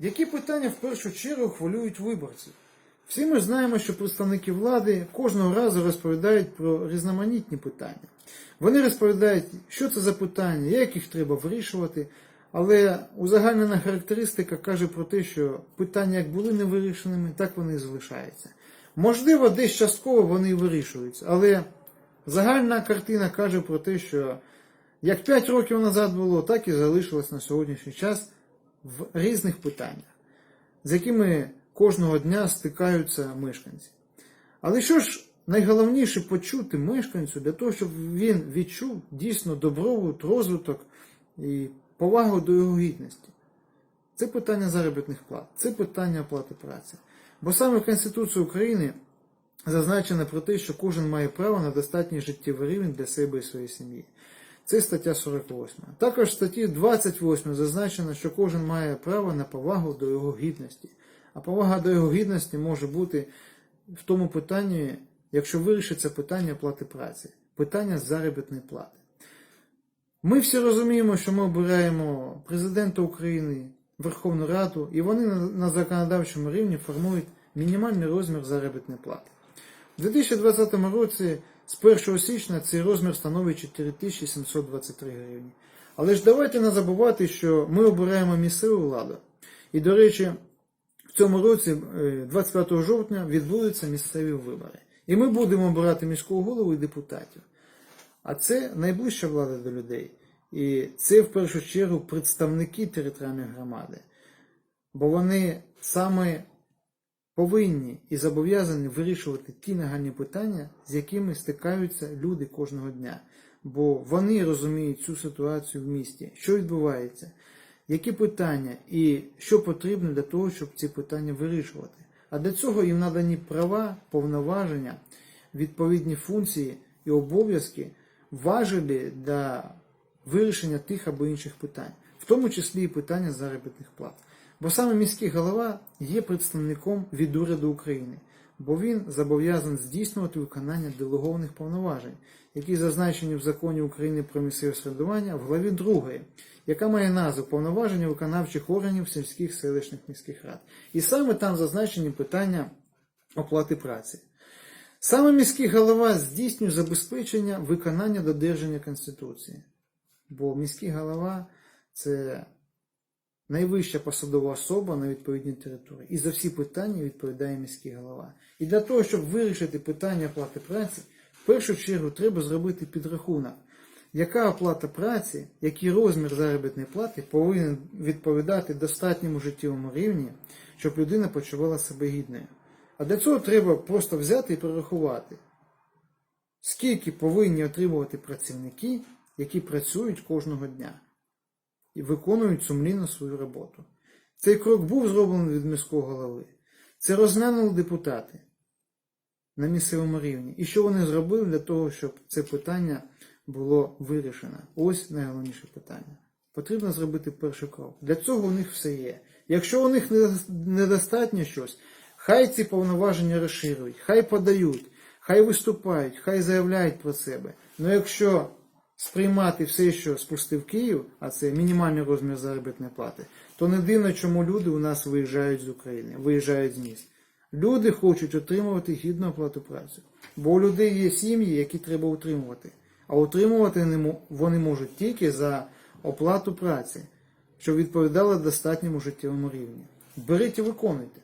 Які питання в першу чергу хвилюють виборців? Всі ми знаємо, що представники влади кожного разу розповідають про різноманітні питання. Вони розповідають, що це за питання, як їх треба вирішувати, але узагальнена характеристика каже про те, що питання як були невирішеними, так вони і залишаються. Можливо, десь частково вони і вирішуються, але загальна картина каже про те, що як 5 років назад було, так і залишилось на сьогоднішній час в різних питаннях, з якими кожного дня стикаються мешканці. Але що ж найголовніше почути мешканцю для того, щоб він відчув дійсно добробут, розвиток і повагу до його гідності? Це питання заробітних плат, це питання оплати праці. Бо саме в Конституції України зазначено про те, що кожен має право на достатній життєвий рівень для себе і своєї сім'ї. Це стаття 48. Також в статті 28 зазначено, що кожен має право на повагу до його гідності. А повага до його гідності може бути в тому питанні, якщо вирішиться питання оплати праці, питання заробітної плати. Ми всі розуміємо, що ми обираємо президента України, Верховну Раду, і вони на законодавчому рівні формують мінімальний розмір заробітної плати. У 2020 році з 1 січня цей розмір становить 4723 гривні. Але ж давайте не забувати, що ми обираємо місцеву владу. І, до речі, в цьому році, е, 25 жовтня, відбудуться місцеві вибори. І ми будемо обирати міського голову і депутатів. А це найближча влада до людей. І це в першу чергу представники територіальної громади. Бо вони саме повинні і зобов'язані вирішувати ті нагальні питання, з якими стикаються люди кожного дня. Бо вони розуміють цю ситуацію в місті, що відбувається, які питання і що потрібно для того, щоб ці питання вирішувати. А для цього їм надані права, повноваження, відповідні функції і обов'язки важелі для вирішення тих або інших питань, в тому числі і питання заробітних плат. Бо саме міський голова є представником від уряду України, бо він зобов'язаний здійснювати виконання делегованих повноважень, які зазначені в законі України про місцеве самоврядування в главі 2, яка має назву повноваження виконавчих органів сільських селищних міських рад. І саме там зазначені питання оплати праці. Саме міський голова здійснює забезпечення виконання додержання Конституції. Бо міський голова це найвища посадова особа на відповідній території. І за всі питання відповідає міський голова. І для того, щоб вирішити питання оплати праці, в першу чергу треба зробити підрахунок, яка оплата праці, який розмір заробітної плати повинен відповідати достатньому життєвому рівні, щоб людина почувала себе гідною. А для цього треба просто взяти і прорахувати, скільки повинні отримувати працівники, які працюють кожного дня і виконують сумлінно свою роботу. Цей крок був зроблений від міського голови. Це розглянули депутати на місцевому рівні. І що вони зробили для того, щоб це питання було вирішено? Ось найголовніше питання. Потрібно зробити перший крок. Для цього у них все є. Якщо у них недостатньо щось, хай ці повноваження розширюють, хай подають, хай виступають, хай заявляють про себе. Ну якщо сприймати все, що спустив Київ, а це мінімальний розмір заробітної плати, то не дивно, чому люди у нас виїжджають з України, виїжджають з міст. Люди хочуть отримувати гідну оплату праці. Бо у людей є сім'ї, які треба утримувати. А утримувати вони можуть тільки за оплату праці, що відповідала достатньому життєвому рівні. Беріть і виконуйте.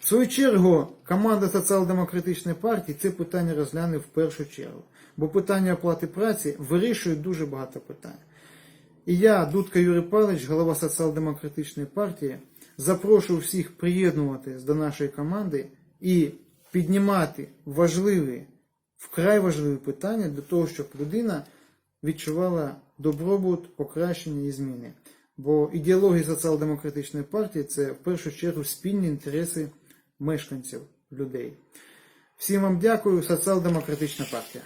В свою чергу, команда Соціал-демократичної партії це питання розгляне в першу чергу, бо питання оплати праці вирішує дуже багато питань. І я, Дудка Юрій Павлович, голова Соціал-демократичної партії, запрошую всіх приєднуватись до нашої команди і піднімати важливі, вкрай важливі питання для того, щоб людина відчувала добробут, покращення і зміни. Бо ідеологія соціал-демократичної партії це в першу чергу спільні інтереси мешканців, людей. Всім вам дякую, соціал-демократична партія.